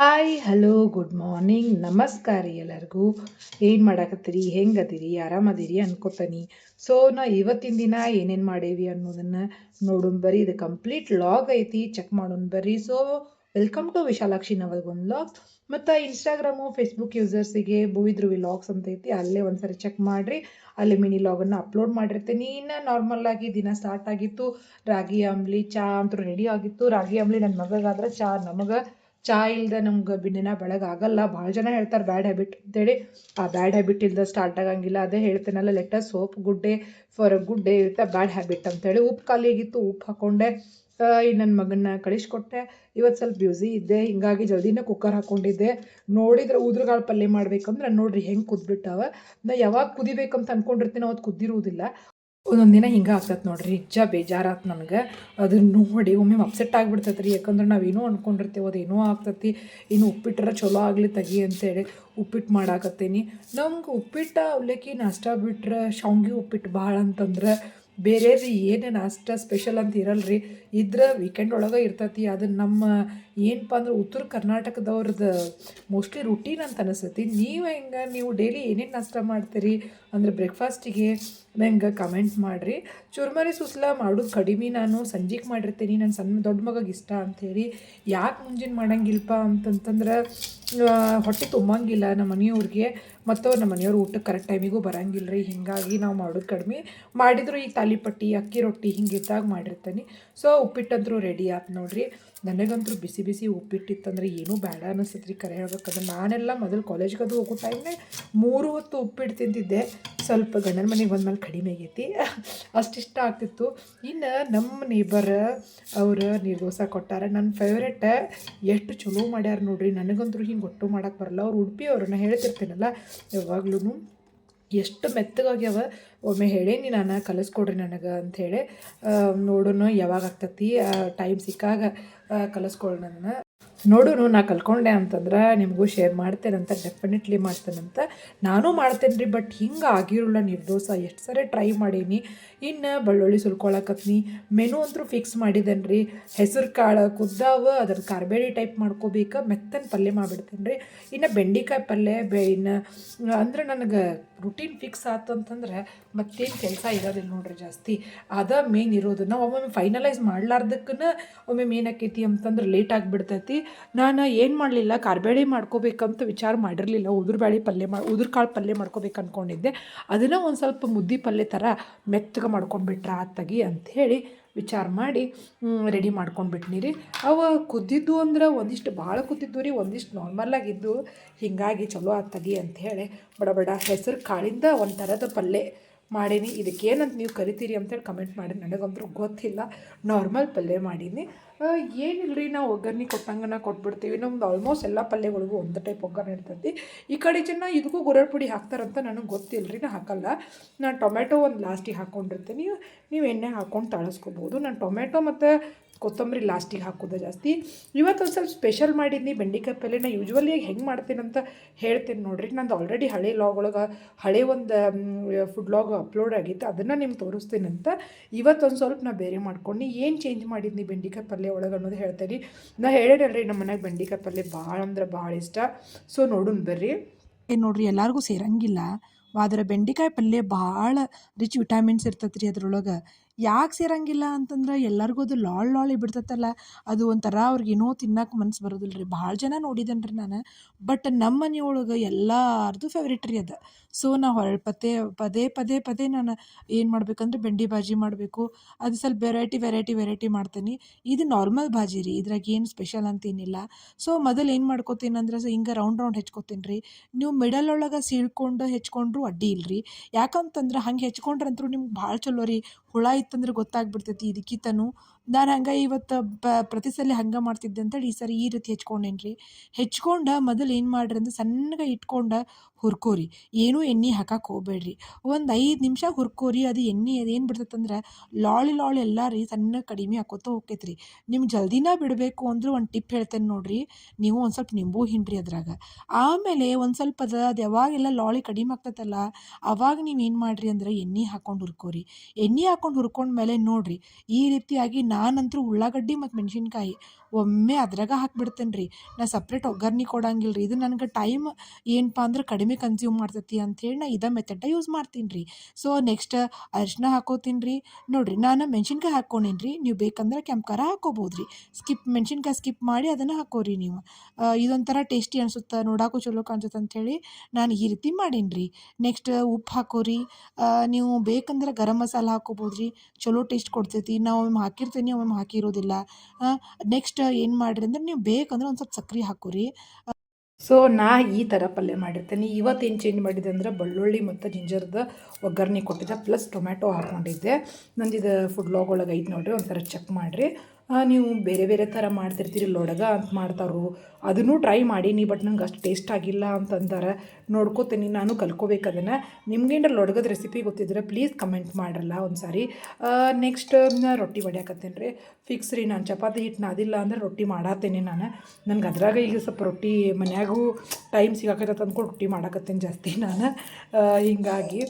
Hi, hello, good morning. ನಮಸ್ಕಾರ ರೀ ಎಲ್ಲರಿಗೂ. ಏನು ಮಾಡಾಕತ್ತೀರಿ? ಹೆಂಗದಿರಿ? ಆರಾಮದಿರಿ ಅನ್ಕೋತಾನಿ. ಸೊ ನಾ ಇವತ್ತಿನ ದಿನ ಏನೇನು ಮಾಡೇವಿ ಅನ್ನೋದನ್ನು ನೋಡೋಣ ಬರ್ರಿ. ಇದು ಕಂಪ್ಲೀಟ್ ಲಾಗ್ ಐತಿ. ಚೆಕ್ ಮಾಡೋಣ ಬರ್ರಿ. ಸೊ ವೆಲ್ಕಮ್ ಟು ವಿಶಾಲಾಕ್ಷಿ ಒಂದು ವ್ಲಾಗ್ ಮತ್ತು ಇನ್ಸ್ಟಾಗ್ರಾಮು ಫೇಸ್ಬುಕ್ ಯೂಸರ್ಸಿಗೆ ಭೂವಿದ್ರು ಲಾಗ್ಸ್ ಅಂತ ಐತಿ. ಅಲ್ಲೇ ಒಂದ್ಸರಿ ಚೆಕ್ ಮಾಡಿರಿ. ಅಲ್ಲಿ ಮಿನಿ ಲಾಗನ್ನು ಅಪ್ಲೋಡ್ ಮಾಡಿರ್ತೀನಿ. ಇನ್ನು ನಾರ್ಮಲ್ಲಾಗಿ ದಿನ ಸ್ಟಾರ್ಟ್ ಆಗಿತ್ತು. ರಾಗಿ ಅಂಬ್ಲಿ ಚಾ ಅಂತೂ ರೆಡಿ ಆಗಿತ್ತು. ರಾಗಿ ಅಂಬ್ಲಿ ನನ್ನ ಮಗಗಾದ್ರೆ ಚಾ ನಮಗೆ ಚಾ ಇಲ್ದೆ ನಮ್ಗೆ ದಿನ ಆಗಲ್ಲ. ಭಾಳ ಜನ ಹೇಳ್ತಾರೆ ಬ್ಯಾಡ್ ಹ್ಯಾಬಿಟ್ ಅಂತೇಳಿ. ಆ ಬ್ಯಾಡ್ ಹ್ಯಾಬಿಟ್ ಇಲ್ಲದೆ ಸ್ಟಾರ್ಟ್ ಆಗಂಗಿಲ್ಲ. ಅದೇ ಹೇಳ್ತೇನಲ್ಲ letter soap good day for a good day ಇರುತ್ತೆ ಬ್ಯಾಡ್ ಹ್ಯಾಬಿಟ್ ಅಂತೇಳಿ ಉಪ್ಪು ಖಾಲಿ ಆಗಿತ್ತು ಉಪ್ಪು ಹಾಕ್ಕೊಂಡೆ ಈ ನನ್ನ ಮಗನ್ನ ಕಳಿಸ್ಕೊಟ್ಟೆ. ಇವತ್ತು ಸ್ವಲ್ಪ ಬ್ಯೂಸಿ ಇದ್ದೆ, ಹಿಂಗಾಗಿ ಜಲ್ದಿನ ಕುಕ್ಕರ್ ಹಾಕ್ಕೊಂಡಿದ್ದೆ ನೋಡಿದ್ರೆ ಉದ್ರಗಾಳು ಪಲ್ಯ ಮಾಡ್ಬೇಕಂದ್ರೆ ನೋಡ್ರಿ ಹೆಂಗೆ ಕುದ್ಬಿಟ್ಟಾವ. ನಾ ಯಾವಾಗ ಕುದಿಬೇಕಂತ ಅನ್ಕೊಂಡಿರ್ತೀನಿ ಅವತ್ತು ಕುದ್ದಿರುವುದಿಲ್ಲ. ಒಂದೊಂದು ದಿನ ಹಿಂಗೆ ಆಗ್ತೈತೆ ನೋಡ್ರಿ, ನಿಜ ಬೇಜಾರಾತು ನನಗೆ. ಅದನ್ನ ನೋಡಿ ಒಮ್ಮೆ ಅಪ್ಸೆಟ್ ಆಗಿಬಿಡ್ತೈತೆ ರೀ ಯಾಕಂದ್ರೆ ನಾವೇನೋ ಅದು ಅದೇನೋ ಆಗ್ತೈತಿ. ಇನ್ನು ಉಪ್ಪಿಟ್ಟರೆ ಚಲೋ ಆಗಲಿ ತಗಿ ಅಂತೇಳಿ ಉಪ್ಪಿಟ್ಟು ಮಾಡಾಕತ್ತೀನಿ. ನಮ್ಗೆ ಉಪ್ಪಿಟ್ಟು ಅವಲಕ್ಕಿ, ನಾಷ್ಟ ಬಿಟ್ರೆ, ಶಾವ್ಗೆ ಉಪ್ಪಿಟ್ಟು ಭಾಳ ಅಂತಂದ್ರೆ ಬೇರೆ ರೀ, ಏನೇನು ಅಷ್ಟು ಸ್ಪೆಷಲ್ ಅಂತ ಇರಲ್ಲ ರೀ ಇದ್ರೆ ವೀಕೆಂಡ್ ಒಳಗೆ ಇರ್ತೈತಿ, ಅದನ್ನು ನಮ್ಮ ಏನಪ್ಪ ಅಂದ್ರೆ ಉತ್ತರ ಕರ್ನಾಟಕದವ್ರದ್ದು ಮೋಸ್ಟ್ಲಿ ರುಟೀನ್ ಅಂತ ಅನಿಸ್ತೈತಿ. ನೀವು ಹೆಂಗೆ, ನೀವು ಡೈಲಿ ಏನೇನು ನಾಷ್ಟ ಮಾಡ್ತೀರಿ? ಅಂದರೆ ಬ್ರೇಕ್ಫಾಸ್ಟಿಗೆ ನಂಗೆ ಕಮೆಂಟ್ ಮಾಡಿರಿ. ಚುರ್ಮರಿ ಸುಸ್ಲ ಮಾಡೋದು ಕಡಿಮೆ ನಾನು ಸಂಜೆಗೆ ಮಾಡಿರ್ತೀನಿ ನನ್ನ ಸಣ್ಣ ದೊಡ್ಡ ಮಗಗೆ ಇಷ್ಟ ಅಂಥೇಳಿ ಯಾಕೆ ಮುಂಜಾನೆ ಮಾಡಂಗಿಲ್ಲಪ್ಪ ಅಂತಂತಂದ್ರೆ ಹೊಟ್ಟೆ ತುಂಬಂಗಿಲ್ಲ ನಮ್ಮ ಮನೆಯವ್ರಿಗೆ. ಮತ್ತು ನಮ್ಮ ಮನೆಯವ್ರು ಊಟಕ್ಕೆ ಕರೆಕ್ಟ್ ಟೈಮಿಗೂ ಬರಂಗಿಲ್ಲ ರೀ ಹೀಗಾಗಿ ನಾವು ಮಾಡೋದು ಕಡಿಮೆ. ಮಾಡಿದ್ರು ಈ ತಾಲಿಪಟ್ಟಿ ಅಕ್ಕಿ ರೊಟ್ಟಿ ಹಿಂಗಿದ್ದಾಗ ಮಾಡಿರ್ತೀನಿ. ಸೊ ಉಪ್ಪಿಟ್ಟಂತರೂ ರೆಡಿ ಆಯ್ತು ನೋಡಿರಿ. ನನಗಂತೂ ಬಿಸಿ ಬಿಸಿ ಉಪ್ಪಿಟ್ಟಿತ್ತಂದ್ರೆ ಏನೂ ಬೇಡ ಅನಿಸ್ತೈತೆ ರೀ ಕರೆ ಹೇಳ್ಬೇಕಂದ್ರೆ. ನಾನೆಲ್ಲ ಮೊದಲು ಕಾಲೇಜ್ಗೆ ಅದು ಹೋಗೋ ಟೈಮ್ನೇ ಮೂರು ಹೊತ್ತು ಉಪ್ಪಿಟ್ಟು ತಿಂತಿದ್ದೆ. ಸ್ವಲ್ಪ ಗಂಡನ ಮನೆಗೆ ಬಂದ್ಮೇಲೆ ಕಡಿಮೆ ಆಗೈತಿ. ಅಷ್ಟಿಷ್ಟ ಆಗ್ತಿತ್ತು. ಇನ್ನು ನಮ್ಮ ನೇಬರ್ ಅವರು ನೀರು ದೋಸೆ ಕೊಟ್ಟಾರ. ನನ್ನ ಫೇವ್ರೇಟ್ ಎಷ್ಟು ಚಲೋ ಮಾಡ್ಯಾರ ನೋಡ್ರಿ. ನನಗಂತೂ ಹಿಂಗೆ ಒಟ್ಟು ಮಾಡೋಕ್ಕೆ ಬರಲ್ಲ. ಅವ್ರು ಉಡುಪಿ ಅವ್ರನ್ನ ಹೇಳ್ತಿರ್ತೀನಲ್ಲ. ಯಾವಾಗ್ಲೂ ಎಷ್ಟು ಮೆತ್ತಗಾಗ್ಯಾವ? ಒಮ್ಮೆ ಹೇಳೇನಿ ನಾನು, ಕಲಿಸ್ಕೊಡ್ರಿ ನನಗೆ ಅಂಥೇಳಿ ನೋಡೋಣ ಯಾವಾಗ ಆಗ್ತತಿ ಟೈಮ್ ಸಿಕ್ಕಾಗ ಕಲಿಸ್ಕೊಳ್ಳೋಣ ನನ್ನ ನೋಡು ನಾ ಕಲ್ಕೊಂಡೆ ಅಂತಂದ್ರೆ ನಿಮಗೂ ಶೇರ್ ಮಾಡ್ತೇನಂತ ಡೆಫಿನೆಟ್ಲಿ ಮಾಡ್ತೇನಂತ. ನಾನು ಮಾಡ್ತೇನೆ ರೀ ಬಟ್ ಹಿಂಗೆ ಆಗಿರೋಲ್ಲ ನಿರ್ದೋಸ. ಎಷ್ಟು ಸರಿ ಟ್ರೈ ಮಾಡೀನಿ. ಇನ್ನು ಬೆಳ್ಳುಳ್ಳಿ ಸುಲ್ಕೊಳಕತ್ನಿ. ಮೆನು ಅಂತೂ ಫಿಕ್ಸ್ ಮಾಡಿದ್ದೇನೆ ರೀ ಹೆಸರು ಕಾಳು ಕುದ್ದಾವ, ಅದ್ರ ಕಾರ್ಬೇಡಿ ಟೈಪ್ ಮಾಡ್ಕೋಬೇಕು, ಮೆತ್ತನ ಪಲ್ಯ ಮಾಡಿಬಿಡ್ತೇನೆ ರೀ ಇನ್ನು ಬೆಂಡೆಕಾಯಿ ಪಲ್ಯ, ಬೆ, ಇನ್ನು, ಅಂದ್ರೆ ನನಗೆ ರುಟೀನ್ ಫಿಕ್ಸ್ ಆಯ್ತು ಅಂತಂದ್ರೆ ಮತ್ತೇನು ಕೆಲಸ ಇರೋದಿಲ್ಲ ನೋಡ್ರಿ ಜಾಸ್ತಿ. ಅದ ಮೇನ್ ಇರೋದು. ನಾವು ಒಮ್ಮೊಮ್ಮೆ ಫೈನಲೈಸ್ ಮಾಡ್ಲಾರ್ದಕ್ಕನ ಒಮ್ಮೆ ಮೇನ್ ಆಕೈತಿ ಅಂತಂದ್ರೆ ಲೇಟ್ ಆಗಿಬಿಡ್ತೈತಿ. ನಾನು ಏನು ಮಾಡಲಿಲ್ಲ ಕಾರ್ಬೇಳೆ ಮಾಡ್ಕೋಬೇಕಂತ ವಿಚಾರ ಮಾಡಿರಲಿಲ್ಲ. ಉದುರು ಬ್ಯಾಳಿ ಪಲ್ಯ ಮಾ ಉದುರು ಕಾಳು ಪಲ್ಯ ಮಾಡ್ಕೋಬೇಕು ಅಂದ್ಕೊಂಡಿದ್ದೆ ಅದನ್ನು ಒಂದು ಸ್ವಲ್ಪ ಮುದ್ದೆ ಪಲ್ಯ ಥರ ಮೆತ್ತಗೆ ಮಾಡ್ಕೊಂಡ್ಬಿಟ್ರೆ ಅಂತ ಅಂಥೇಳಿ ವಿಚಾರ ಮಾಡಿ ರೆಡಿ ಮಾಡ್ಕೊಂಡ್ಬಿಟ್ನಿ ರೀ ಅವ ಕುದ್ದಿದ್ದು ಅಂದ್ರೆ ಒಂದಿಷ್ಟು ಭಾಳ ಕುದ್ದಿದ್ದು ರೀ, ಒಂದಿಷ್ಟು ನಾರ್ಮಲಾಗಿದ್ದು ಹೀಗಾಗಿ ಚಲೋ ಆತ್ತಾಗಿ ಅಂಥೇಳಿ ಬಡ ಬಡ ಹೆಸರು ಕಾಳಿಂದ ಒಂದು ಥರದ ಪಲ್ಯ ಮಾಡೀನಿ. ಇದಕ್ಕೇನಂತ ನೀವು ಕರಿತೀರಿ ಅಂತೇಳಿ ಕಮೆಂಟ್ ಮಾಡಿ. ನನಗಂತೂ ಗೊತ್ತಿಲ್ಲ. ನಾರ್ಮಲ್ ಪಲ್ಯ ಮಾಡೀನಿ. ಏನಿಲ್ಲ ರೀ ನಾವು ಒಗ್ಗರಣೆ ಕೊಟ್ಟಂಗನ ಕೊಟ್ಬಿಡ್ತೀವಿ. ನಮ್ದು ಆಲ್ಮೋಸ್ಟ್ ಎಲ್ಲ ಪಲ್ಯಗಳಿಗೂ ಒಂದು ಟೈಪ್ ಒಗ್ಗರಣೆ ಇರ್ತೈತಿ. ಈ ಕಡೆ ಜನ ಇದಕ್ಕೂ ಗುರಳ್ ಪುಡಿ ಹಾಕ್ತಾರಂತ ನನಗೆ ಗೊತ್ತಿಲ್ಲ ರೀ ನಾ ಹಾಕಲ್ಲ. ನಾನು ಟೊಮೆಟೊ ಒಂದು ಲಾಸ್ಟಿಗೆ ಹಾಕ್ಕೊಂಡಿರ್ತೀನಿ ನೀವು ಎಣ್ಣೆ ಹಾಕ್ಕೊಂಡು ತಳಸ್ಕೊಬೋದು. ನಾನು ಟೊಮೆಟೊ ಮತ್ತು ಕೊತ್ತಂಬರಿ ಲಾಸ್ಟಿಗೆ ಹಾಕೋದು ಜಾಸ್ತಿ. ಇವತ್ತು ಒಂದು ಸ್ವಲ್ಪ ಸ್ಪೆಷಲ್ ಮಾಡಿದ್ನಿ. ಬೆಂಡೆಕಾಯಿ ಪಲ್ಯ ನಾ ಆಗಿ ಹೆಂಗೆ ಮಾಡ್ತೀನಂತ ಹೇಳ್ತೀನಿ ನೋಡಿರಿ. ನಂದು ಆಲ್ರೆಡಿ ಹಳೆ ಲಾಗ್ ಒಳಗೆ, ಹಳೆ ಒಂದು ಫುಡ್ ಲಾಗ್ ಅಪ್ಲೋಡ್ ಆಗಿತ್ತು. ಅದನ್ನು ನಿಮ್ಗೆ ತೋರಿಸ್ತೀನಿ ಅಂತ. ಇವತ್ತು ಒಂದು ಸ್ವಲ್ಪ ನಾ ಬೇರೆ ಮಾಡ್ಕೊಂಡು. ಏನು ಚೇಂಜ್ ಮಾಡಿದ್ನಿ ಬೆಂಡೆಕಾಯಿ ಪಲ್ಯ ಒಳಗೆ ಅನ್ನೋದು ಹೇಳ್ತೀನಿ. ನಾ ಹೇಳಿರಲ್ರಿ ನಮ್ಮ ಮನೆಗೆ ಬೆಂಡೆಕಾಯಿ ಪಲ್ಯ ಭಾಳ ಅಂದ್ರೆ ಭಾಳ ಇಷ್ಟ. ಸೊ ನೋಡೋಣ ಬರ್ರಿ. ಏನು ನೋಡ್ರಿ, ಎಲ್ಲರಿಗೂ ಸೇರಂಗಿಲ್ಲ. ಆದ್ರೆ ಬೆಂಡೆಕಾಯಿ ಪಲ್ಯ ಭಾಳ ರಿಚ್ ವಿಟಾಮಿನ್ಸ್ ಇರ್ತೈತೆ ರೀ ಅದ್ರೊಳಗೆ. ಯಾಕೆ ಸೇರಂಗಿಲ್ಲ ಅಂತಂದ್ರೆ ಎಲ್ಲರಿಗೂ ಅದು ಲಾಳ್ ಲಾಳಿ ಬಿಡ್ತೈತಲ್ಲ ಅದು ಒಂಥರ ಅವ್ರಿಗೆ ಏನೋ ತಿನ್ನಕ್ಕೆ ಮನ್ಸು ಬರೋದಿಲ್ಲ ರೀ ಭಾಳ ಜನ ನೋಡಿದ್ದೇನೆ ರೀ ನಾನು. ಬಟ್ ನಮ್ಮ ಮನೆಯೊಳಗೆ ಎಲ್ಲರದು ಫೇವ್ರೇಟ್ ರೀ ಅದು. ಸೊ, ನಾ ಹೊರ ಪದೇ ಪದೇ ಪದೇ ಪದೇ ನಾನು ಏನು ಮಾಡ್ಬೇಕಂದ್ರೆ ಬೆಂಡಿ ಬಾಜಿ ಮಾಡಬೇಕು. ಅದು ಸ್ವಲ್ಪ ವೆರೈಟಿ ವೆರೈಟಿ ವೆರೈಟಿ ಮಾಡ್ತೀನಿ. ಇದು ನಾರ್ಮಲ್ ಭಾಜಿ ರೀ. ಇದ್ರಾಗ ಏನು ಸ್ಪೆಷಲ್ ಅಂತೇನಿಲ್ಲ ಸೊ, ಮೊದಲು ಏನು ಮಾಡ್ಕೋತೀನಿ ಅಂದ್ರೆ ಹಿಂಗೆ ರೌಂಡ್ ರೌಂಡ್ ಹೆಚ್ಕೋತೀನಿ ರೀ ನೀವು ಮಿಡಲ್ ಒಳಗೆ ಸೀಳ್ಕೊಂಡು ಅಡ್ಡಿ ಇಲ್ರಿ. ಯಾಕಂತಂದ್ರೆ ಹಂಗೆ ಹೆಚ್ಕೊಂಡ್ರಂತೂ ನಿಮ್ಗೆ ಭಾಳ ಚಲೋ ರೀ. ಹುಳ ಇತ್ತಂದ್ರೆ ಗೊತ್ತಾಗ್ಬಿಡ್ತೈತಿ ಇದಕ್ಕಿತನು ನಾನು ಹಂಗೆ ಇವತ್ತು ಪ್ರತಿ ಸಲ ಹಂಗೆ ಮಾಡ್ತಿದ್ದೆ ಅಂತೇಳಿ ಈ ಸರಿ ಈ ರೀತಿ ಹೆಚ್ಕೊಂಡೇನಿ ರೀ ಹೆಚ್ಕೊಂಡು ಮೊದಲು ಏನು ಮಾಡಿರಿ ಅಂದ್ರೆ ಸಣ್ಣಗೆ ಇಟ್ಕೊಂಡು ಹುರ್ಕೋರಿ. ಏನೂ ಎಣ್ಣೆ ಹಾಕಕ್ಕೆ ಹೋಗ್ಬೇಡ್ರಿ. ಒಂದು ಐದು ನಿಮಿಷ ಹುರ್ಕೋರಿ, ಅದು ಎಣ್ಣೆ ಅದೇನು ಬಿಡ್ತೈತಂದ್ರೆ ಲಾಳಿ ಲಾಳಿ ಎಲ್ಲ ರೀ ಸಣ್ಣ ಕಡಿಮೆ ಹಾಕೋತ ಹೋಗ್ತೈತೆ ರೀ ನಿಮ್ಗೆ ಜಲ್ದಿನ ಬಿಡಬೇಕು ಅಂದ್ರೆ ಒಂದು ಟಿಪ್ ಹೇಳ್ತೇನೆ ನೋಡ್ರಿ. ನೀವು ಒಂದು ಸ್ವಲ್ಪ ನಿಂಬು ಹಿಂಡ್ರಿ ಅದ್ರಾಗ. ಆಮೇಲೆ ಒಂದು ಸ್ವಲ್ಪ ಅದು ಅದು ಯಾವಾಗೆಲ್ಲ ಲಾಳಿ ಕಡಿಮೆ ಆಗ್ತೈತಲ್ಲ, ಅವಾಗ ನೀವು ಏನು ಮಾಡಿರಿ ಅಂದ್ರೆ ಎಣ್ಣೆ ಹಾಕೊಂಡು ಹುರ್ಕೋರಿ. ಎಣ್ಣೆ ಹಾಕ್ಕೊಂಡು ಹುರ್ಕೊಂಡ್ಮೇಲೆ ನೋಡಿರಿ. ಈ ರೀತಿಯಾಗಿ ನಾನಂತೂ ಉಳ್ಳಾಗಡ್ಡಿ ಮತ್ತು ಮೆಣಸಿನ್ಕಾಯಿ ಒಮ್ಮೆ ಅದ್ರಾಗ ಹಾಕ್ಬಿಡ್ತೇನೆ ರೀ ನಾ ಸಪ್ರೇಟ್ ಒಗ್ಗರ್ಣಿ ಕೊಡಂಗಿಲ್ಲ ರೀ ಇದು ನನಗೆ ಟೈಮ್ ಏನಪ್ಪ ಅಂದ್ರೆ ಕಡಿಮೆ ಕನ್ಸ್ಯೂಮ್ ಮಾಡ್ತೈತಿ ಅಂಥೇಳಿ ನಾ ಇದೇ ಮೆಥಡ ಯೂಸ್ ಮಾಡ್ತೀನಿ ರೀ ಸೊ ನೆಕ್ಸ್ಟ್ ಅರಿಶಿನ ಹಾಕೋತೀನಿ ರೀ ನೋಡಿರಿ, ನಾನು ಮೆಣಸಿನ್ಕಾಯಿ ಹಾಕ್ಕೊಂಡೀನಿ ರೀ ನೀವು ಬೇಕಂದ್ರೆ ಕೆಂಪು ಖಾರ ಹಾಕ್ಕೋಬೋದು ರೀ ಸ್ಕಿಪ್ ಮೆಣಸಿನ್ಕಾಯಿ ಸ್ಕಿಪ್ ಮಾಡಿ ಅದನ್ನು ಹಾಕೋರಿ ನೀವು. ಇದೊಂಥರ ಟೇಸ್ಟಿ ಅನಿಸುತ್ತೆ ನೋಡೋಕ್ಕೂ ಚಲೋ ಕಾಣಿಸುತ್ತೆ ಅಂಥೇಳಿ ನಾನು ಈ ರೀತಿ ಮಾಡೀನಿ ರೀ ನೆಕ್ಸ್ಟ್ ಉಪ್ಪು ಹಾಕೋರಿ. ನೀವು ಬೇಕಂದ್ರೆ ಗರಂ ಮಸಾಲ ಹಾಕೋಬೋದು ರೀ ಚಲೋ ಟೇಸ್ಟ್ ಕೊಡ್ತೈತಿ, ನಾವು ಒಮ್ಮೆ ಹಾಕಿರ್ತೀನಿ, ಒಮ್ಮೆ ಹಾಕಿರೋದಿಲ್ಲ. ನೆಕ್ಸ್ಟ್ ಏನು ಮಾಡಿರಿ ಅಂದ್ರೆ ನೀವು ಬೇಕಂದ್ರೆ ಒಂದು ಸ್ವಲ್ಪ ಸಕ್ಕರೆ ಹಾಕೋರಿ. ಸೊ ನಾ ಈ ಥರ ಪಲ್ಯ ಮಾಡಿರ್ತೇನೆ. ಇವತ್ತೇನು ಚೇಂಜ್ ಮಾಡಿದೆ ಅಂದ್ರೆ ಬೆಳ್ಳುಳ್ಳಿ ಮತ್ತು ಜಿಂಜರ್ದ ಒಗ್ಗರಣೆ ಕೊಟ್ಟಿದ್ದೆ ಪ್ಲಸ್ ಟೊಮ್ಯಾಟೊ ಹಾಕ್ಕೊಂಡಿದ್ದೆ ನಂದಿದು ಫುಡ್ ಲಾಗ್ ಒಳಗೆ ಐತೆ ನೋಡಿರಿ, ಒಂಥರ ಚೆಕ್ ಮಾಡಿರಿ. ನೀವು ಬೇರೆ ಬೇರೆ ಥರ ಮಾಡ್ತಿರ್ತೀರಿ ಲೊಡಗ ಅಂತ ಮಾಡ್ತಾರೋ, ಅದನ್ನು ಟ್ರೈ ಮಾಡೀನಿ ಬಟ್ ನಂಗೆ ಅಷ್ಟು ಟೇಸ್ಟ್ ಆಗಿಲ್ಲ ಅಂತಂತಾರೆ ನೋಡ್ಕೋತೀನಿ, ನಾನು ಕಲ್ಕೋಬೇಕು ಅದನ್ನು. ನಿಮ್ಗೇನಾರ ಲೊಡಗದ ರೆಸಿಪಿ ಗೊತ್ತಿದ್ರೆ ಪ್ಲೀಸ್ ಕಮೆಂಟ್ ಮಾಡ್ರಲ್ಲ ಒಂದು ಸಾರಿ ನೆಕ್ಸ್ಟ್ ರೊಟ್ಟಿ ಹೊಡ್ಯಾಕತ್ತೇನೆ ರೀ ಫಿಕ್ಸ್ ರೀ, ನಾನು ಚಪಾತಿ ಹಿಟ್ಟು ನಾದಿಲ್ಲ ಅಂದ್ರೆ ರೊಟ್ಟಿ ಮಾಡತ್ತೇನೆ ನಾನು. ನನಗೆ ಅದ್ರಾಗ ಈಗ ಸ್ವಲ್ಪ ರೊಟ್ಟಿ ಮನ್ಯಾಗೂ ಟೈಮ್ ಸಿಗಾಕತ್ತೈತೆ ಅಂದ್ಕೊಂಡು ರೊಟ್ಟಿ ಮಾಡಾಕತ್ತೇನೆ ಜಾಸ್ತಿ ನಾನು. ಹಿಂಗಾಗಿ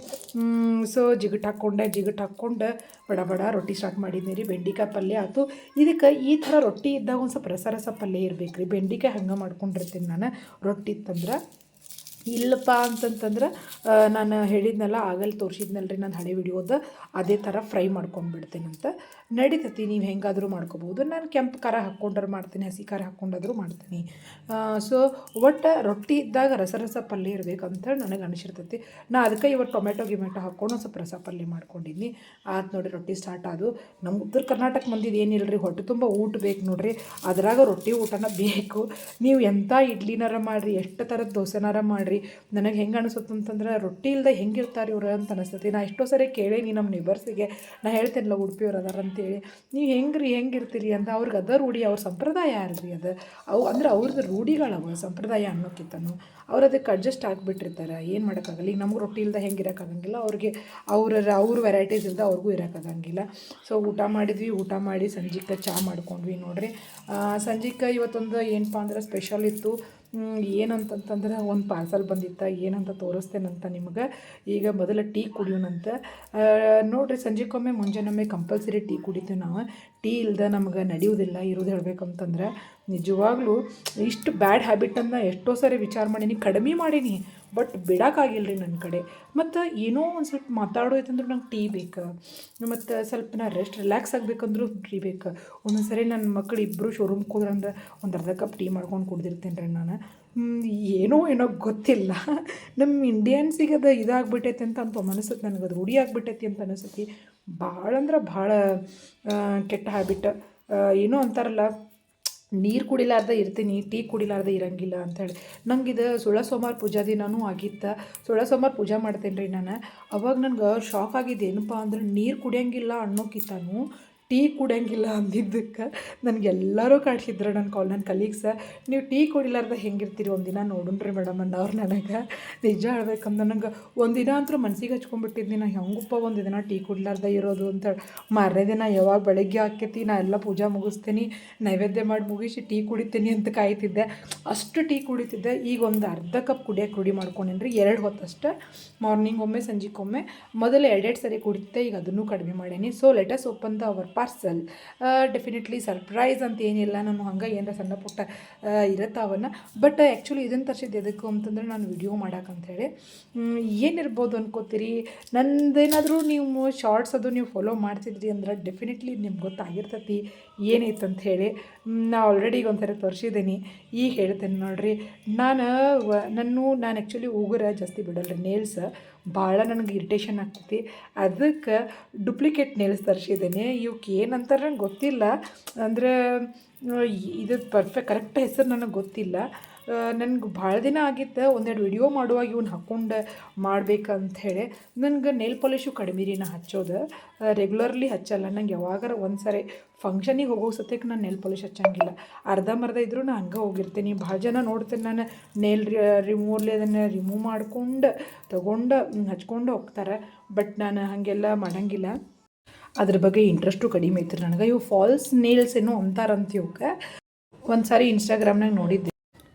ಸೊ ಜಿಗಟ್ ಹಾಕ್ಕೊಂಡೆ, ಜಿಗಟ್ ಹಾಕ್ಕೊಂಡು ಬಡ ಬಡ ರೊಟ್ಟಿ ಸ್ಟಾರ್ಟ್ ಮಾಡಿದ್ನಿ ರೀ. ಬೆಂಡಿಕಾಯಿ ಪಲ್ಯ ಆಯ್ತು ಇದಕ್ಕೆ ಈ ಥರ ರೊಟ್ಟಿ ಇದ್ದಾಗ ಒಂದು ಸ್ವಲ್ಪ ರಸ ರಸ ಪಲ್ಯ ಇರಬೇಕು ರೀ ಬೆಂಡಿಕಾಯಿ ಹಂಗೆ ಮಾಡ್ಕೊಂಡಿರ್ತೀನಿ ನಾನು. ರೊಟ್ಟಿ ಇತ್ತಂದ್ರೆ ಇಲ್ಲಪ್ಪ ಅಂತಂತಂದ್ರೆ ನಾನು ಹೇಳಿದ್ನಲ್ಲ ಆಗಲ್ಲಿ ತೋರಿಸಿದ್ನಲ್ಲ ರೀ ನಾನು ಹಳೆ ವಿಡಿಯೋದ, ಅದೇ ಥರ ಫ್ರೈ ಮಾಡ್ಕೊಂಡ್ಬಿಡ್ತೇನಂತ ನಡೀತೈತಿ, ನೀವು ಹೆಂಗಾದರೂ ಮಾಡ್ಕೋಬೋದು. ನಾನು ಕೆಂಪು ಖಾರ ಹಾಕ್ಕೊಂಡ್ರೆ ಮಾಡ್ತೀನಿ, ಹಸಿ ಖಾರ ಹಾಕ್ಕೊಂಡಾದರೂ ಮಾಡ್ತೀನಿ. ಸೊ ಒಟ್ಟು ರೊಟ್ಟಿ ಇದ್ದಾಗ ರಸ ರಸ ಪಲ್ಯ ಇರ್ಬೇಕಂತ ನನಗೆ ಅನಿಸಿರ್ತೈತಿ. ನಾ ಅದಕ್ಕೆ ಇವತ್ತು ಟೊಮೆಟೊ ಗಿಮೆಟೊ ಹಾಕ್ಕೊಂಡು ಸ್ವಲ್ಪ ರಸ ಪಲ್ಯ ಮಾಡ್ಕೊಂಡಿನಿ ಆತು ನೋಡಿ ರೊಟ್ಟಿ ಸ್ಟಾರ್ಟ್ ಆದು. ನಮ್ಮ ಉತ್ತರ ಕರ್ನಾಟಕ ಮಂದಿದ್ದು ಏನಿಲ್ಲ ರೀ ಹೊಟ್ಟೆ ತುಂಬ ಊಟ ಬೇಕು ನೋಡ್ರಿ. ಅದ್ರಾಗ ರೊಟ್ಟಿ, ಊಟನ ಬೇಕು. ನೀವು ಎಂಥ ಇಡ್ಲಿನಾರ ಮಾಡಿರಿ, ಎಷ್ಟು ಥರದ ದೋಸೆನಾರ ಮಾಡಿರಿ. ನನಗೆ ಹೆಂಗೆ ಅನಿಸುತ್ತೆ ಅಂತಂದ್ರೆ, ರೊಟ್ಟಿ ಇಲ್ಲದೆ ಹೆಂಗಿರ್ತಾರೆ ಇವ್ರು ಅಂತ ಅನಿಸ್ತೈತಿ. ನಾ ಎಷ್ಟೋ ಸರಿ ಕೇಳೀನಿ ನಮ್ಮ ನೇಬರ್ಸಿಗೆ ನಾ ಹೇಳ್ತೇನಲ್ಲ ಉಡುಪಿಯವ್ರು ಅದಾರ ಅಂತೇಳಿ, ನೀವು ಹೆಂಗೆ ರೀ ಹೆಂಗಿರ್ತೀರಿ? ಅಂತ, ಅವ್ರಿಗೆ ಅದ ರೂಢಿ, ಅವ್ರ ಸಂಪ್ರದಾಯ ಅಲ್ರಿ ಅದು. ಅವು ಅಂದ್ರೆ ಅವ್ರದ್ದು ರೂಢಿಗಳವ ಸಂಪ್ರದಾಯ ಅನ್ನೋಕ್ಕಿಂತನೂ ಅವ್ರು ಅದಕ್ಕೆ ಅಡ್ಜಸ್ಟ್ ಆಗಿಬಿಟ್ಟಿರ್ತಾರೆ. ಏನು ಮಾಡೋಕ್ಕಾಗಲ್ಲ. ಈಗ ನಮ್ಗೆ ರೊಟ್ಟಿ ಇಲ್ಲದೆ ಹೆಂಗೆ ಇರೋಕ್ಕಾಗಂಗಿಲ್ಲ ಅವ್ರಿಗೆ ಅವ್ರ ಅವ್ರ ವೆರೈಟೀಸ್ ಇಲ್ಲದೆ ಅವ್ರಿಗೂ ಇರೋಕ್ಕಾಗಂಗಿಲ್ಲ ಸೊ ಊಟ ಮಾಡಿದ್ವಿ, ಊಟ ಮಾಡಿ ಸಂಜೆಗೆ ಚಹಾ ಮಾಡ್ಕೊಂಡ್ವಿ ನೋಡ್ರಿ. ಸಂಜೆಗೆ ಇವತ್ತೊಂದು ಏನಪ್ಪ ಅಂದ್ರೆ ಸ್ಪೆಷಲ್ ಇತ್ತು. ಏನಂತಂತಂದ್ರೆ ಒಂದು ಪಾರ್ಸಲ್ ಬಂದಿತ್ತ, ಏನಂತ ತೋರಿಸ್ತೇನಂತ ನಿಮ್ಗೆ. ಈಗ ಮೊದಲ ಟೀ ಕುಡಿಯೋಣಂತ. ನೋಡಿರಿ ಸಂಜೆಗೊಮ್ಮೆ ಮುಂಜಾನೊಮ್ಮೆ ಕಂಪಲ್ಸರಿ ಟೀ ಕುಡಿತೇವೆ ನಾವು. ಟೀ ಇಲ್ದೆ ನಮ್ಗೆ ನಡೆಯೋದಿಲ್ಲ, ಇರೋದು ಹೇಳ್ಬೇಕಂತಂದ್ರೆ. ನಿಜವಾಗ್ಲೂ ಇಷ್ಟು ಬ್ಯಾಡ್ ಹ್ಯಾಬಿಟನ್ನು ಎಷ್ಟೋ ಸಾರಿ ವಿಚಾರ ಮಾಡೀನಿ, ಕಡಿಮೆ ಮಾಡೀನಿ. ಬಟ್ ಬಿಡೋಕ್ಕಾಗಿಲ್ಲ ರೀ ನನ್ನ ಕಡೆ. ಮತ್ತು ಏನೋ ಒಂದು ಸ್ವಲ್ಪ ಮಾತಾಡೋಯ್ತಂದ್ರೆ ನಂಗೆ ಟೀ ಬೇಕು. ಮತ್ತು ಸ್ವಲ್ಪ ನಾ ರೆಸ್ಟ್ ರಿಲ್ಯಾಕ್ಸ್ ಆಗಬೇಕಂದ್ರೂ ಟೀ ಬೇಕು. ಒಂದೊಂದು ಸರಿ ನನ್ನ ಮಕ್ಕಳು ಇಬ್ಬರು ಶೋರೂಮ್ಗೆ ಹೋದ್ರಂದ್ರೆ ಒಂದು ಅರ್ಧ ಕಪ್ ಟೀ ಮಾಡ್ಕೊಂಡು ಕುಡ್ದಿರ್ತೇನೆ ರೀ ನಾನು ಏನೋ ಏನೋ ಗೊತ್ತಿಲ್ಲ. ನಮ್ಮ ಇಂಡಿಯನ್ಸಿಗೆ ಅದು ಇದಾಗ್ಬಿಟ್ಟೈತೆ ಅಂತ ಅಂತ ಅನಿಸುತ್ತೆ ನನಗೆ. ಅದು ರೂಢಿ ಆಗ್ಬಿಟ್ಟೈತಿ ಅಂತ ಅನಿಸುತ್ತೆ ಭಾಳ ಅಂದ್ರೆ ಭಾಳ ಕೆಟ್ಟ ಹ್ಯಾಬಿಟ್ ಏನೋ ಅಂತಾರಲ್ಲ ನೀರು ಕುಡಿಲಾರ್ದೆ ಇರ್ತೀನಿ, ಟೀ ಕುಡಿಲಾರ್ದೆ ಇರಂಗಿಲ್ಲ ಅಂಥೇಳಿ ನಂಗೆ ಇದು ಸುಳ ಸೋಮವಾರ ಪೂಜಾ ದಿನವೂ ಆಗಿತ್ತು. ಸುಳ ಸೋಮವಾರ ಪೂಜೆ ಮಾಡ್ತೇನೆ ರೀ ನಾನು. ಅವಾಗ ನನಗೆ ಶಾಕ್ ಆಗಿದ್ದು ಏನಪ್ಪ ಅಂದ್ರೆ ನೀರು ಕುಡಿಯಂಗಿಲ್ಲ ಅನ್ನೋಕ್ಕಿಂತನೂ ಟೀ ಕುಡಿಯಂಗಿಲ್ಲ ಅಂದಿದ್ದಕ್ಕೆ ನನಗೆಲ್ಲರೂ ಕಾಡ್ಸಿದ್ರು ನನ್ನ ಕಾಲ್ ನನ್ನ ಕಲೀಗ್ಸ ನೀವು ಟೀ ಕುಡಿಲಾರ್ದ ಹೆಂಗಿರ್ತೀರಿ ಒಂದಿನ ನೋಡುಣ್ರಿ ಮೇಡಮ್ ಅಂದವ್ರು ನನಗೆ. ನಿಜ ಹೇಳ್ಬೇಕಂದ್ರೆ ನನಗೆ, ಒಂದಿನ ಅಂತೂ ಮನ್ಸಿಗೆ ಹಚ್ಕೊಂಡ್ಬಿಟ್ಟಿದ್ನಿ ನಾನು ಹೆಂಗಪ್ಪ ಒಂದು ದಿನ ಟೀ ಕುಡಿಲಾರ್ದೆ ಇರೋದು ಅಂತೇಳಿ ಮಾರನೇ ದಿನ ಯಾವಾಗ ಬೆಳಗ್ಗೆ ಆಕೈತಿ ನಾ ಎಲ್ಲ ಪೂಜೆ ಮುಗಿಸ್ತೀನಿ, ನೈವೇದ್ಯ ಮಾಡಿ ಮುಗಿಸಿ ಟೀ ಕುಡಿತೀನಿ ಅಂತ ಕಾಯ್ತಿದ್ದೆ. ಅಷ್ಟು ಟೀ ಕುಡಿತಿದ್ದೆ, ಈಗ ಒಂದು ಅರ್ಧ ಕಪ್ ಕುಡಿಯೋಕೆ ರೂಢಿ ಮಾಡ್ಕೊಂಡೇನ್ರಿ, ಎರಡು ಹೊತ್ತಷ್ಟೇ. ಮಾರ್ನಿಂಗ್ ಒಮ್ಮೆ ಸಂಜೆಗೊಮ್ಮೆ ಮೊದಲು ಎರಡೆರಡು ಸರಿ ಕುಡಿತಿದ್ದೆ ಈಗ ಅದನ್ನು ಕಡಿಮೆ ಮಾಡೇನಿ. So let us open the our parcel. Definitely surprise ಅಂತ ಏನಿಲ್ಲ. ನಾನು ಹಂಗೆ ಏನರ ಸಣ್ಣ ಪುಟ್ಟ ಇರತ್ತಾವನ್ನ ಬಟ್ ಆ್ಯಕ್ಚುಲಿ ಇದನ್ನು ತರಿಸಿದ್ದು ಎದಕ್ಕೆ ಅಂತಂದ್ರೆ ನಾನು ವಿಡಿಯೋ ಮಾಡೋಕ್ಕಂಥೇಳಿ ಏನಿರ್ಬೋದು ಅನ್ಕೋತೀರಿ? ನಂದೇನಾದರೂ ನೀವು ಶಾರ್ಟ್ಸ್ ಅದು ನೀವು ಫಾಲೋ ಮಾಡ್ತಿದ್ರಿ ಅಂದ್ರೆ ಡೆಫಿನೆಟ್ಲಿ ನಿಮ್ಗೆ ಗೊತ್ತಾಗಿರ್ತೈತಿ. ಏನೈತೆ ಅಂತ ಹೇಳಿ. ನಾ ಆಲ್ರೆಡಿ ಈಗ ಒಂಥರ ತೋರಿಸಿದ್ದೀನಿ. ಈಗ ಹೇಳ್ತೇನೆ ನೋಡಿರಿ. ನಾನು ನಾನು ನಾನು ಆ್ಯಕ್ಚುಲಿ ಉಗುರ ಜಾಸ್ತಿ ಬಿಡಲ್ಲ ರೀ ನೇಲ್ಸ್ ಭಾಳ ನನಗೆ ಇರಿಟೇಷನ್ ಆಗ್ತೈತಿ. ಅದಕ್ಕೆ ಡುಪ್ಲಿಕೇಟ್ ನೇಲ್ಸ್ ತರಿಸಿದ್ದೇನೆ. ಇವಕ್ಕೆ ಏನಂತಾರೆ ನಂಗೆ ಗೊತ್ತಿಲ್ಲ. ಅಂದರೆ ಇದು ಪರ್ಫೆಕ್ಟ್ ಕರೆಕ್ಟ್ ಹೆಸರು ನನಗೆ ಗೊತ್ತಿಲ್ಲ. ನನಗೆ ಭಾಳ ದಿನ ಆಗಿತ್ತು, ಒಂದೆರಡು ವಿಡಿಯೋ ಮಾಡುವಾಗ ಇವ್ನ ಹಾಕ್ಕೊಂಡು ಮಾಡ್ಬೇಕಂಥೇಳಿ ನನಗೆ ನೇಲ್ ಪಾಲಿಶು ಕಡಿಮೆ ರೀ ನಾ ಹಚ್ಚೋದು. ರೆಗ್ಯುಲರ್ಲಿ ಹಚ್ಚಲ್ಲ. ನಂಗೆ ಯಾವಾಗಾರ ಒಂದು ಸಾರಿ ಫಂಕ್ಷನಿಗೆ ಹೋಗೋ ಸತ್ಯಕ್ಕೆ ನಾನು ನೇಲ್ ಪಾಲಿಶ್ ಹಚ್ಚಂಗಿಲ್ಲ. ಅರ್ಧಂಬರ್ಧ ಇದ್ರೂ ನಾನು ಹಂಗೆ ಹೋಗಿರ್ತೀನಿ. ಭಾಳ ಜನ ನೋಡ್ತೀನಿ ನಾನು ನೇಲ್ ರಿಮೂವಲ್ಲಿ ಅದನ್ನು ರಿಮೂವ್ ಮಾಡ್ಕೊಂಡು, ತೊಗೊಂಡು ಹಚ್ಕೊಂಡು ಹೋಗ್ತಾರೆ. ಬಟ್ ನಾನು ಹಾಗೆಲ್ಲ ಮಾಡಂಗಿಲ್ಲ. ಅದ್ರ ಬಗ್ಗೆ ಇಂಟ್ರೆಸ್ಟು ಕಡಿಮೆ ಐತ್ರಿ. ನನಗೆ ಇವು ಫಾಲ್ಸ್ ನೇಲ್ಸ್ ಏನೋ ಅಂತಾರಂತ ಇವಕ್ಕೆ ಒಂದು ಸಾರಿ ಇನ್ಸ್ಟಾಗ್ರಾಮ್ನಾಗ ನೋಡಿದ್ದೆ.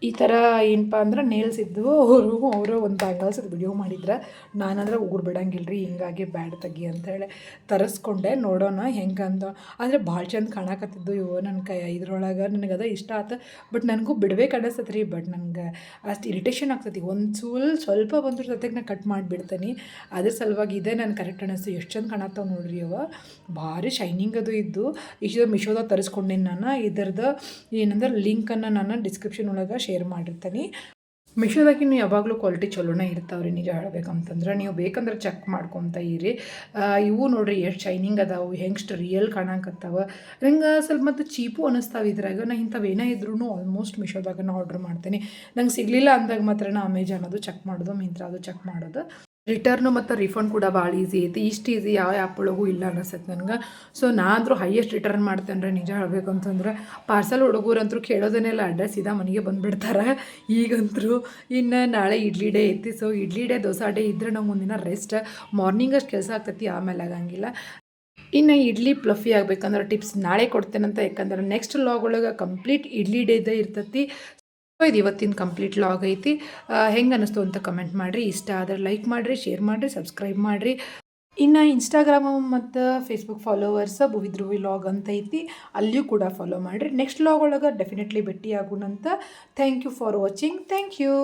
ಈ ಥರ ಏನಪ್ಪ ಅಂದ್ರೆ ನೇಲ್ಸ್ ಇದ್ದವು, ಅವರು ಅವರು ಒಂದು ಬ್ಯಾಂಗಲ್ಸ್ ವಿಡಿಯೋ ಮಾಡಿದ್ರೆ. ನಾನಂದ್ರೆ ಉಗುರು ಬಿಡಂಗಿಲ್ಲ ರೀ ಹಿಂಗಾಗಿ ಬ್ಯಾಡ್ ತೆಗಿ ಅಂತೇಳಿ ತರಿಸ್ಕೊಂಡೆ. ನೋಡೋಣ ಹೆಂಗಂದ ಅಂದರೆ ಭಾಳ ಚಂದ ಕಾಣಕತ್ತಿದ್ದು. ಇವು ನನ್ನ ಕೈ ಇದ್ರೊಳಗೆ ನನಗೆ ಅದ ಇಷ್ಟ ಆತ. ಬಟ್ ನನಗೂ ಬಿಡ್ಬೇಕು ಅನ್ನಿಸ್ತದೆ ರೀ ಬಟ್ ನನಗೆ ಅಷ್ಟು ಇರಿಟೇಷನ್ ಆಗ್ತೈತಿ. ಒಂದು ಸೂಲ್ ಸ್ವಲ್ಪ ಬಂದ್ರ ಜೊತೆಗೆ ನಾನು ಕಟ್ ಮಾಡಿಬಿಡ್ತೀನಿ. ಅದ್ರ ಸಲುವಾಗಿ ಇದೆ ನಾನು ಕರೆಕ್ಟ್ ಅನ್ನಿಸ್ತು ಎಷ್ಟು ಚಂದ ಕಾಣತ್ತಾವ ನೋಡ್ರಿ ಅವ. ಭಾರಿ ಶೈನಿಂಗ್ ಅದು ಇದ್ದು. ಇಷ್ಟು ಮಿಶೋದಾಗ ತರಿಸ್ಕೊಂಡೇನಿ ನಾನು. ಇದರದ್ದು ಏನಂದ್ರೆ ಲಿಂಕನ್ನು ನಾನು ಡಿಸ್ಕ್ರಿಪ್ಷನ್ ಒಳಗೆ ಶೇರ್ ಮಾಡಿರ್ತೀನಿ. ಮಿಶೋದಾಗಿ ನೀವು ಯಾವಾಗಲೂ ಕ್ವಾಲಿಟಿ ಚಲೋನೇ ಇರ್ತಾವ್ರಿ ನಿಜ ಹೇಳ್ಬೇಕಂತಂದ್ರೆ. ನೀವು ಬೇಕಂದ್ರೆ ಚೆಕ್ ಮಾಡ್ಕೊತ ಇರಿ. ಇವು ನೋಡ್ರಿ ಎಷ್ಟು ಶೈನಿಂಗ್ ಅದಾವು, ಹೆಂಗಷ್ಟು ರಿಯಲ್ ಕಾಣಕತ್ತಾವ. ನಂಗೆ ಸ್ವಲ್ಪ ಮತ್ತು ಚೀಪು ಅನ್ನಿಸ್ತಾವೆ ಇದ್ರಾಗ. ನಾ ಇಂಥವು ಏನೇ ಇದ್ರೂ ಆಲ್ಮೋಸ್ಟ್ ಮಿಶೋದಾಗ ನಾ ಆರ್ಡ್ರ್ ಮಾಡ್ತೀನಿ. ನಂಗೆ ಸಿಗಲಿಲ್ಲ ಅಂದಾಗ ಮಾತ್ರ ನಾ ಅಮೆಜಾನ್ ಅದು ಚೆಕ್ ಮಾಡೋದು ಮಿಂತ್ರ ಅದು ಚೆಕ್ ಮಾಡೋದು. ರಿಟರ್ನು ಮತ್ತು ರಿಫಂಡ್ ಕೂಡ ಭಾಳ ಈಸಿ ಐತಿ. ಇಷ್ಟು ಈಸಿ ಯಾವ ಆ್ಯಪ್ ಒಳಗೂ ಇಲ್ಲ ಅನ್ನಿಸುತ್ತೆ ನನಗೆ. ಸೊ ನಾನಾದ್ರೂ ಹೈಯೆಸ್ಟ್ ರಿಟರ್ನ್ ಮಾಡ್ತೇನೆ ರೀ, ನಿಜ ಹೇಳಬೇಕು ಅಂತಂದ್ರೆ ಪಾರ್ಸಲ್ ಹುಡುಗರಂತರೂ ಕೇಳೋದನ್ನೆಲ್ಲ ಅಡ್ರೆಸ್ ಇದಾ ಮನೆಗೆ ಬಂದುಬಿಡ್ತಾರೆ. ಈಗಂತರೂ ಇನ್ನು ನಾಳೆ ಇಡ್ಲಿ ಡೇ ಐತಿ. So idli day dosa day ಇದ್ದರೆ ನಾವು ಮುಂದಿನ ರೆಸ್ಟ್ ಮಾರ್ನಿಂಗ್ ಅಷ್ಟು ಕೆಲಸ ಆಗ್ತೈತಿ, ಆಮೇಲೆ ಆಗಂಗಿಲ್ಲ. ಇನ್ನು ಇಡ್ಲಿ ಪ್ಲಫಿ ಆಗಬೇಕಂದ್ರೆ ಟಿಪ್ಸ್ ನಾಳೆ ಕೊಡ್ತೇನಂತ, ಯಾಕಂದ್ರೆ ನೆಕ್ಸ್ಟ್ ಲಾಗ್ ಒಳಗೆ ಕಂಪ್ಲೀಟ್ ಇಡ್ಲಿ ಡೇದೇ ಇರ್ತೈತಿ. ಇದು ಇವತ್ತಿನ ಕಂಪ್ಲೀಟ್ ಲಾಗ್ ಐತಿ. ಹೆಂಗೆ ಅನ್ನಿಸ್ತು ಅಂತ ಕಮೆಂಟ್ ಮಾಡಿರಿ. ಇಷ್ಟ ಆದರೆ ಲೈಕ್ ಮಾಡಿರಿ ಶೇರ್ ಮಾಡಿರಿ ಸಬ್ಸ್ಕ್ರೈಬ್ ಮಾಡಿರಿ. ಇನ್ನು ಇನ್ಸ್ಟಾಗ್ರಾಮ್ ಮತ್ತು ಫೇಸ್ಬುಕ್ ಫಾಲೋವರ್ಸ್ ಭುವಿಧ್ರುವಿ ಲಾಗ್ ಅಂತ ಐತಿ. ಅಲ್ಲಿಯೂ ಕೂಡ ಫಾಲೋ ಮಾಡಿರಿ. ನೆಕ್ಸ್ಟ್ ಲಾಗ್ ಒಳಗೆ ಡೆಫಿನೆಟ್ಲಿ ಭೇಟಿ ಆಗೋಣಂತ thank you for watching thank you